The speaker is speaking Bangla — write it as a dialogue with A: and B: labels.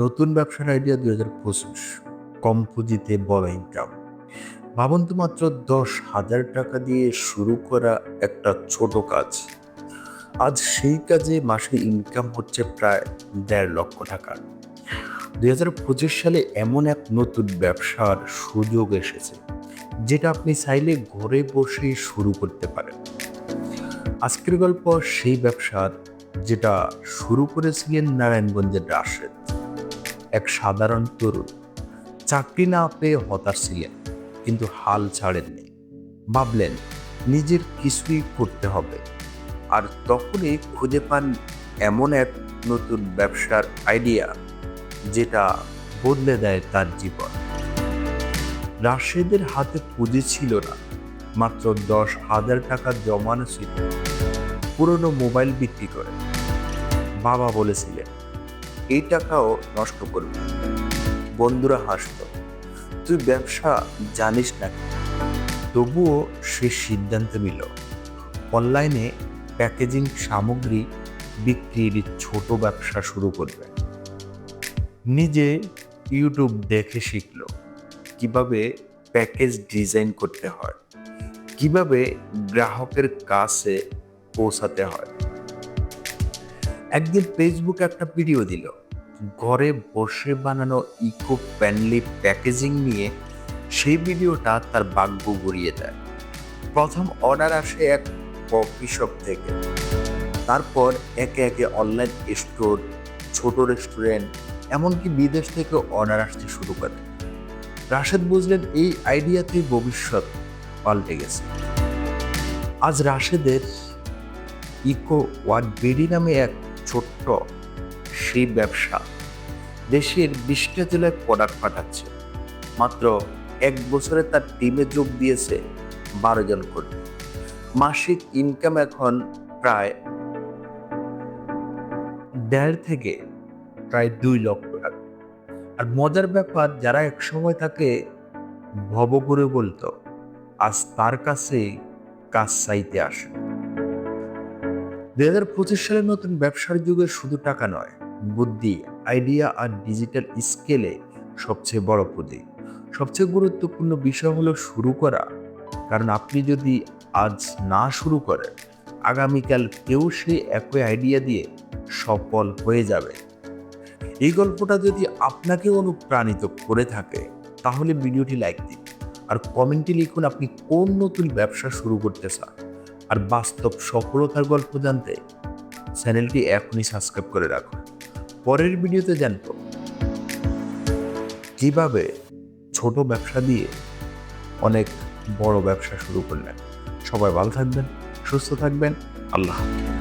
A: নতুন ব্যবসার আইডিয়া দুই হাজার পঁচিশ। কম পুঁজিতে বড় ইনকাম ভাবুন তো মাত্র দশ হাজার টাকা দিয়ে শুরু করা একটা ছোট কাজ। আজ সেই কাজে মাসে ইনকাম হচ্ছে প্রায় দেড় লক্ষ টাকা। দুই হাজার পঁচিশ সালে এমন এক নতুন ব্যবসার সুযোগ এসেছে, যেটা আপনি চাইলে ঘরে বসেই শুরু করতে পারেন। আজকের গল্প সেই ব্যবসার, যেটা শুরু করেছিলেন নারায়ণগঞ্জের রাশেদ। এক সাধারণ তরুণ। চাকরি না পেয়ে হতাশ ছিলেন, কিন্তু হাল ছাড়েননি। ভাবলেন, নিজের কিছুই করতে হবে। আর তখনই খুঁজে পান এমন এক নতুন ব্যবসার আইডিয়া, যেটা বদলে দেয় তার জীবন। রাশেদের হাতে পুঁজি ছিল না, মাত্র দশ হাজার টাকা জমানো ছিল। পুরনো মোবাইল বিক্রি করে। বাবা বলেছিলেন এই টাকাও নষ্ট করবে। বন্ধুরা হাসত তুই ব্যবসা জানিস না তবুও সে সিদ্ধান্ত নিল। অনলাইনে প্যাকেজিং সামগ্রী বিক্রির ছোট ব্যবসা শুরু করবে। নিজে ইউটিউব দেখে শিখলো কীভাবে প্যাকেজ ডিজাইন করতে হয়, কীভাবে গ্রাহকের কাছে পৌঁছাতে হয়। একদিন ফেসবুকে একটা ভিডিও দিল। ঘরে বসে বানানো ইকো ফ্রেন্ডলি প্যাকেজিং নিয়ে সেই ভিডিওটা তার ভাগ্য গড়িয়ে দেয়। প্রথম অর্ডার আসে এক কফি শপ থেকে। তারপর একে একে অনলাইন স্টোর ছোট রেস্টুরেন্ট এমনকি বিদেশ থেকে অর্ডার আসতে শুরু করে। রাশেদ বুঝলেন এই আইডিয়াতেই ভবিষ্যৎ পাল্টে গেছে। আজ রাশেদের ইকো ওয়ান বিডি নামে এক ছোট্ট সেই ব্যবসা। দেশের বিশটা জেলায় প্রোডাক্ট পাঠাচ্ছে। মাত্র এক বছরে তার টিমে যোগ দিয়েছে বারো জন কর্মী মাসিক ইনকাম এখন প্রায় দেড় থেকে প্রায় দুই লক্ষ টাকা। আর মজার ব্যাপার, যারা একসময় তাকে ভব করে বলতো, আজ তার কাছে কাজ চাইতে আসে। দুই হাজার পঁচিশ সালের নতুন ব্যবসার যুগে শুধু টাকা নয় বুদ্ধি আইডিয়া আর ডিজিটাল স্কেলে সবচেয়ে বড় পুঁজি সবচেয়ে গুরুত্বপূর্ণ বিষয় হলো শুরু করা। কারণ আপনি যদি আজ না শুরু করেন, আগামীকাল কেউ সেই একই আইডিয়া দিয়ে সফল হয়ে যাবে। এই গল্পটা যদি আপনাকে অনুপ্রাণিত করে থাকে, তাহলে ভিডিওটি লাইক দিন। আর কমেন্টে লিখুন আপনি কোন নতুন ব্যবসা শুরু করতে চান। আর বাস্তব সফলতার গল্প জানতে চ্যানেলটি এখনই সাবস্ক্রাইব করে রাখুন। পরের ভিডিওতে জানব। কীভাবে ছোট ব্যবসা দিয়ে অনেক বড় ব্যবসা শুরু করলেন। সবাই ভালো থাকবেন, সুস্থ থাকবেন। আল্লাহ হাফেজ।